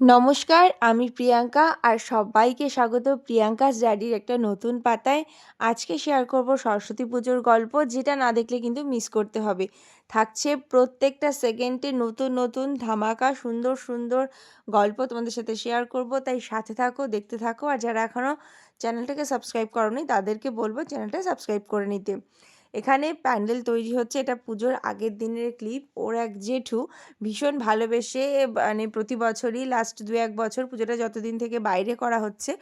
নমস্কার, আমি প্রিয়াঙ্কা আর সবাইকে স্বাগত প্রিয়াঙ্কা ড্যাডির একটা নতুন পাতায়। আজকে শেয়ার করব সরস্বতী পুজোর গল্প, যেটা না দেখলে কিন্তু মিস করতে হবে। থাকছে প্রত্যেকটা সেকেন্ডে নতুন নতুন, ধামাকা, সুন্দর সুন্দর গল্প তোমাদের সাথে শেয়ার করব। তাই সাথে থাকো, দেখতে থাকো, আর যারা এখনও চ্যানেলটাকে সাবস্ক্রাইব করনি, তাদেরকে বলব চ্যানেলটা সাবস্ক্রাইব করে নিতে। এখানে প্যান্ডেল তৈরি হচ্ছে। এটা পুজোর আগের দিনের ক্লিপ। ওর এক জেঠু ভীষণ ভালোবেসে মানে প্রতি বছরই লাস্ট দু এক বছর পুজোটা যতদিন থেকে বাইরে করা হচ্ছে,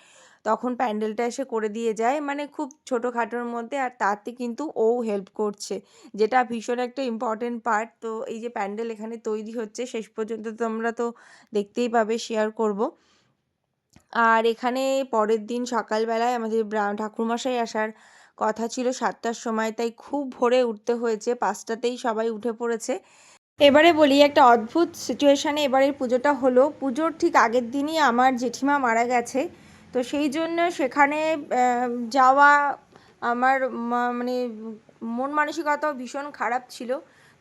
তখন প্যান্ডেলটা এসে করে দিয়ে যায়। মানে খুব ছোটোখাটোর মধ্যে আর তাতে কিন্তু ও হেল্প করছে, যেটা ভীষণ একটা ইম্পর্টেন্ট পার্ট তো এই যে প্যান্ডেল এখানে তৈরি হচ্ছে, শেষ পর্যন্ত তোমরা তো দেখতেই পাবে শেয়ার করব। আর এখানে পরের দিন সকালবেলায় আমাদের ঠাকুরমশাই আসার কথা ছিল সাতটার সময়, তাই খুব ভোরে উঠতে হয়েছে। পাঁচটাতেই সবাই উঠে পড়েছে। এবারে বলি, একটা অদ্ভুত সিচুয়েশানে এবারের পুজোটা হলো। পুজোর ঠিক আগের দিনই আমার জেঠিমা মারা গেছে। তো সেই জন্য সেখানে যাওয়া আমার মানে মন মানসিকতাও ভীষণ খারাপ ছিল।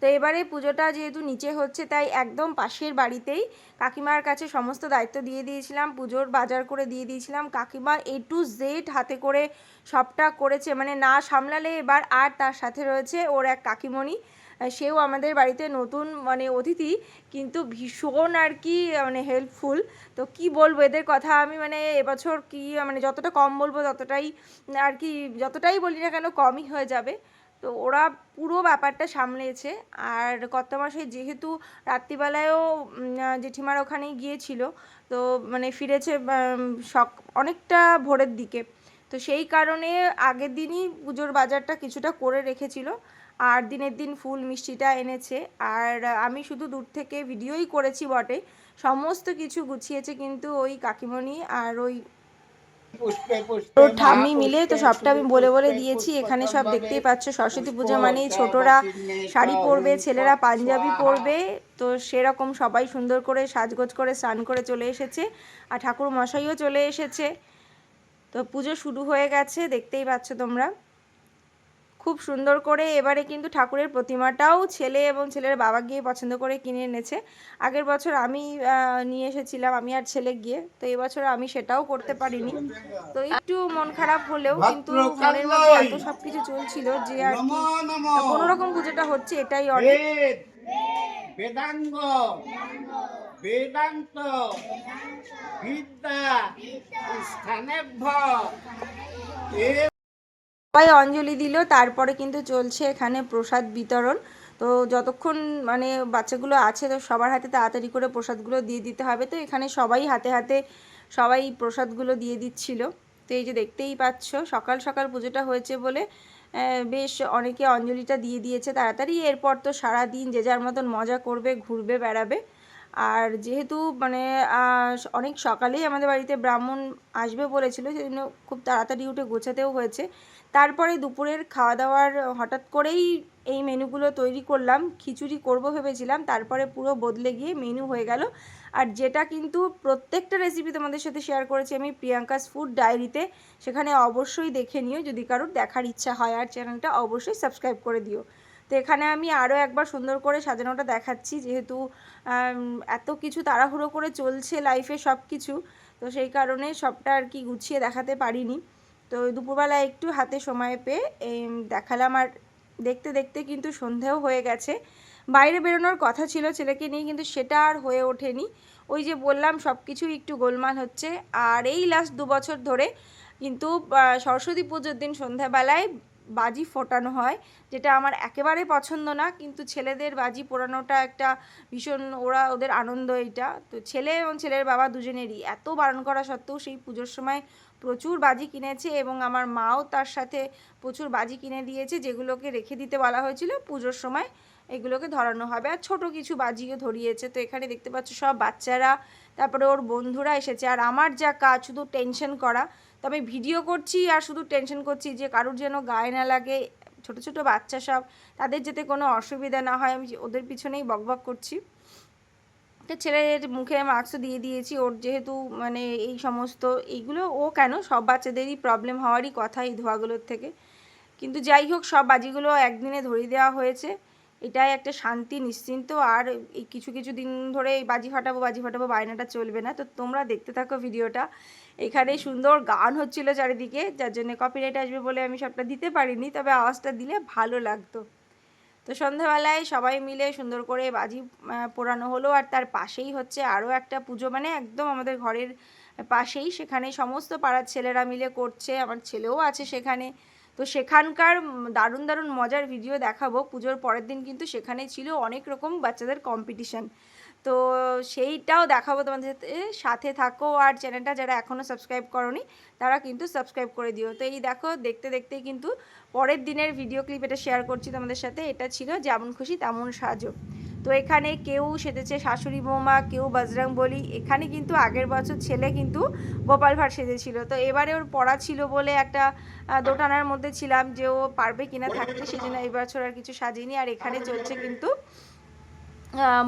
তো এবারে পুজোটা যেহেতু নিচে হচ্ছে, তাই একদম পাশের বাড়িতেই কাকিমার কাছে সমস্ত দায়িত্ব দিয়ে দিয়েছিলাম, পুজোর বাজার করে দিয়ে দিয়েছিলাম। কাকিমা এ টু জেড হাতে করে সবটা করেছে মানে না সামলালে এবার আর তার সাথে রয়েছে ওর এক কাকিমণি। সেও আমাদের বাড়িতে নতুন মানে অতিথি, কিন্তু ভীষণ আর কি মানে হেল্পফুল তো কি বলব, এদের কথা আমি মানে এবছর কি মানে যতটা কম বলব ততটাই, আর কি, যতটাই বলি না কেন, কমই হয়ে যাবে। তো ওরা পুরো ব্যাপারটা সামলেছে। আর কর্তামশাই যেহেতু রাত্রিবেলায়ও জেঠিমার ওখানেই গিয়েছিল, তো মানে ফিরেছে সক, অনেকটা ভোরের দিকে। তো সেই কারণে আগের দিনই পুজোর বাজারটা কিছুটা করে রেখেছিল। আর দিনের দিন ফুল মিষ্টিটা এনেছে। আর আমি শুধু দূর থেকে ভিডিওই করেছি বটে। সমস্ত কিছু গুছিয়েছে কিন্তু ওই কাকিমণি আর ওই ওর ঠাম্মি মিলে তো সবটা আমি বলে বলে দিয়েছি। এখানে সব দেখতেই পাচ্ছ সরস্বতী পুজো মানেই ছোটরা শাড়ি পরবে ছেলেরা পাঞ্জাবি পরবে। তো সেরকম সবাই সুন্দর করে সাজগোজ করে স্নান করে চলে এসেছে। আর ঠাকুর মশাইও চলে এসেছে। তো পুজো শুরু হয়ে গেছে দেখতেই পাচ্ছ তোমরা। খুব সুন্দর করে এবারে কিন্তু ঠাকুরের প্রতিমাটাও ছেলে এবং ছেলের বাবা গিয়ে পছন্দ করে কিনে এনেছে। আগের বছর আমি নিয়ে এসেছিলাম আমি আর ছেলে গিয়ে তো এবছর আমি সেটাও করতে পারিনি। তো একটু মন খারাপ হলেও কিন্তু মনের মধ্যে এত সব কিছু চলছিল যে আর কি। কোনো রকম পুজোটা হচ্ছে এটাই অনেক। বেদাঙ্গ বেদান্ত বিদ্যা স্থানেভ্য। সবাই অঞ্জলি দিল, তারপরে কিন্তু চলছে এখানে প্রসাদ বিতরণ। তো যতক্ষণ মানে বাচ্চাগুলো আছে, তো সবার হাতে তাড়াতাড়ি করে প্রসাদগুলো দিয়ে দিতে হবে। তো এখানে সবাই হাতে হাতে সবাই প্রসাদগুলো দিয়ে দিচ্ছিল। তো এই যে দেখতেই পাচ্ছ, সকাল সকাল পুজোটা হয়েছে বলে বেশ অনেকে অঞ্জলিটা দিয়ে দিয়েছে তাড়াতাড়ি। এরপর তো সারা দিন যে যার মতন মজা করবে, ঘুরবে, বেড়াবে। আর যেহেতু মানে অনেক সকালেই আমাদের বাড়িতে ব্রাহ্মণ আসবে বলেছিল, সেজন্য খুব তাড়াতাড়ি উঠে গোছাতেও হয়েছে। তারপরে দুপুরের খাওয়া দাওয়ার হঠাৎ করেই এই মেনুগুলো তৈরি করলাম, খিচুড়ি করব ভেবেছিলাম, তারপরে পুরো বদলে গিয়ে মেনু হয়ে গেল। আর যেটা কিন্তু প্রত্যেকটা রেসিপি তোমাদের সাথে শেয়ার করেছি আমি, প্রিয়াঙ্কাস ফুড ডায়েরিতে সেখানে অবশ্যই দেখে নিও, যদি কারোর দেখার ইচ্ছা হয়, আর চ্যানেলটা অবশ্যই সাবস্ক্রাইব করে দিও। তো এখানে আমি আরও একবার সুন্দর করে সাজানোটা দেখাচ্ছি, যেহেতু এত কিছু তাড়াহুড়ো করে চলছে লাইফে সব কিছু তো সেই কারণে সবটা আর কি গুছিয়ে দেখাতে পারিনি। তো দুপুরবেলা একটু হাতে সময় পেয়ে দেখালাম আর দেখতে দেখতে কিন্তু সন্ধেও হয়ে গেছে। বাইরে বেরোনোর কথা ছিল ছেলেকে নিয়ে, কিন্তু সেটা আর হয়ে ওঠেনি। ওই যে বললাম সব কিছুই একটু গোলমাল হচ্ছে। আর এই লাস্ট দু বছর ধরে কিন্তু সরস্বতী পুজোর দিন সন্ধ্যাবেলায় বাজি ফোটানো হয়, যেটা আমার একেবারে পছন্দ না, কিন্তু ছেলেদের বাজি পোড়ানোটা একটা ভীষণ, ওরা ওদের আনন্দ এটা। তো ছেলে এবং ছেলের বাবা দুজনেরই, এত বারণ করা সত্ত্বেও সেই পুজোর সময় প্রচুর বাজি কিনেছে এবং আমার মাও তার সাথে প্রচুর বাজি কিনে দিয়েছে, যেগুলোকে রেখে দিতে বলা হয়েছিল পুজোর সময়। এগুলোকে ধরানো হবে। আর ছোট কিছু বাজিও ধরিয়েছে। তো এখানে দেখতে পাচ্ছ সব বাচ্চারা, তারপরে ওর বন্ধুরা এসেছে। আর আমার যা কাজ, শুধু টেনশন করা। তো আমি ভিডিও করছি আর শুধু টেনশন করছি যে কারুর যেন গায়ে না লাগে। ছোট ছোট বাচ্চা সব, তাদের যাতে কোনো অসুবিধা না হয়। আমি ওদের পিছনেই বকবক করছি। তো ছেলের মুখে মাস্কও দিয়ে দিয়েছি। ওর যেহেতু মানে এই সমস্ত এইগুলো, ও কেন? সব বাচ্চাদেরই প্রবলেম হওয়ারই কথা এই ধোয়াগুলোর থেকে। কিন্তু যাই হোক, সব বাজিগুলো একদিনে ধরিয়ে দেওয়া হয়েছে। এটাই একটা শান্তি নিশ্চিন্ত। আর এই কিছু কিছু দিন ধরে এই বাজি ফাটাবো বাজি ফাটাবো, বায়নাটা চলবে না। তো তোমরা দেখতে থাকো ভিডিওটা। এখানে সুন্দর গান হচ্ছিল চারিদিকে, যার জন্য কপিরাইট আসবে বলে আমি সবটা দিতে পারিনি, তবে আওয়াজটা দিলে ভালো লাগতো। তো সন্ধ্যাবেলায় সবাই মিলে সুন্দর করে বাজি পোড়ানো হলো। আর তার পাশেই হচ্ছে আরও একটা পুজো। মানে একদম আমাদের ঘরের পাশেই সেখানে সমস্ত পাড়ার ছেলেরা মিলে করছে। আমার ছেলেও আছে সেখানে। তো সেখানকার দারুণ দারুণ মজার ভিডিও দেখাবো। পুজোর পরের দিন কিন্তু সেখানে ছিল অনেক রকম বাচ্চাদের কম্পিটিশন তো সেইটাও দেখাবো তোমাদের সাথে। সাথে থাকো আর চ্যানেলটা যারা এখনও সাবস্ক্রাইব করনি, তারা কিন্তু সাবস্ক্রাইব করে দিও। তো এই দেখো, দেখতে দেখতেই কিন্তু পরের দিনের ভিডিও ক্লিপ এটা শেয়ার করছি তোমাদের সাথে। এটা ছিল যেমন খুশি তেমন সাজো। তো এখানে কেউ সেজেছে শাশুড়ি বৌমা, কেউ বজরং বলি। এখানে কিন্তু আগের বছর ছেলে কিন্তু গোপাল ভাঁড় সেজেছিল। তো এবারে ওর পড়া ছিল বলে একটা দোটানার মধ্যে ছিলাম যে ও পারবে কিনা থাকতে সেই জন্য এই বছর আর কিছু সাজিনি। আর এখানে চলছে কিন্তু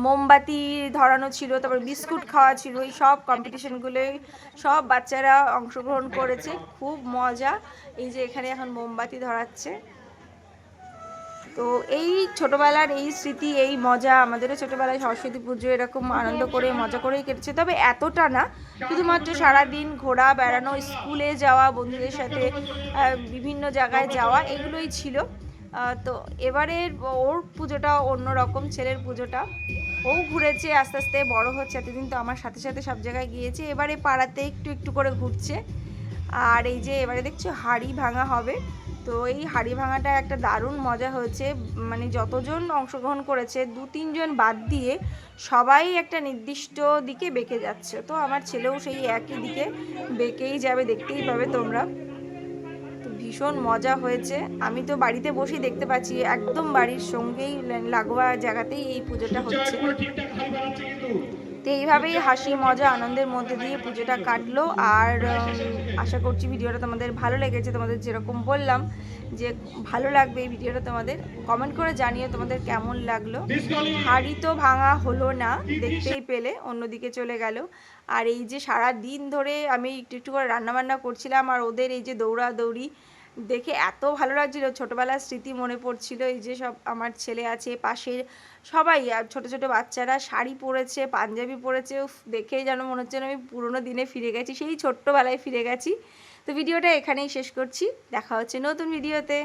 মোমবাতি ধরানো ছিল, তারপর বিস্কুট খাওয়া ছিল, এই সব কম্পিটিশনগুলোই সব বাচ্চারা অংশগ্রহণ করেছে। খুব মজা। এই যে এখানে এখন মোমবাতি ধরাচ্ছে। তো এই ছোটবেলার এই স্মৃতি, এই মজা, আমাদেরও ছোটবেলায় সরস্বতী পুজো এরকম আনন্দ করে, মজা করেই কেটেছে। তবে এতটা না, শুধুমাত্র সারাদিন ঘোরা, বেড়ানো, স্কুলে যাওয়া, বন্ধুদের সাথে বিভিন্ন জায়গায় যাওয়া, এগুলোই ছিল। তো এবারের ওর পুজোটা অন্যরকম, ছেলের পুজোটা। ও ঘুরেছে, আস্তে আস্তে বড় হচ্ছে, এতদিন তো আমার সাথে সাথে সব জায়গায় গিয়েছে। এবারে পাড়াতে একটু একটু করে ঘুরছে। আর এই যে, এবারে দেখছ, হাড়ি ভাঙা হবে। তো এই হাড়ি ভাঙাটা একটা দারুণ মজা হয়েছে। মানে যতজন অংশগ্রহণ করেছে দু তিনজন বাদ দিয়ে সবাই একটা নির্দিষ্ট দিকে বেঁকে যাচ্ছে। তো আমার ছেলেও সেই একই দিকে বেঁকেই যাবে দেখতেই পাবে তোমরা। তো ভীষণ মজা হয়েছে। আমি তো বাড়িতে বসেই দেখতে পাচ্ছি একদম বাড়ির সঙ্গেই লাগোয়া জায়গাতেই এই পুজোটা হচ্ছে। তো এইভাবেই হাসি, মজা, আনন্দের মধ্যে দিয়ে পুজোটা কাটলো। আর আশা করছি ভিডিওটা তোমাদের ভালো লেগেছে। তোমাদের যেরকম বললাম যে ভালো লাগবে এই ভিডিওটা তোমাদের কমেন্ট করে জানিয়ে তোমাদের কেমন লাগল। হাড়ি তো ভাঙা হলো না, দেখতেই পেলে, অন্যদিকে চলে গেল। আর এই যে সারা দিন ধরে আমি একটু একটু করে রান্নাবান্না করছিলাম, আর ওদের এই যে দৌড়াদৌড়ি দেখে এত ভালো লাগছিল। ছোটোবেলার স্মৃতি মনে পড়ছিল, এই যে সব আমার ছেলে আছে, পাশের সবাই ছোট ছোট বাচ্চারা শাড়ি পরেছে, পাঞ্জাবি পরেছে দেখেই যেন মনে হচ্ছে আমি পুরোনো দিনে ফিরে গেছি, সেই ছোট্টবেলায় ফিরে গেছি। তো ভিডিওটা এখানেই শেষ করছি, দেখা হচ্ছে নতুন ভিডিওতে।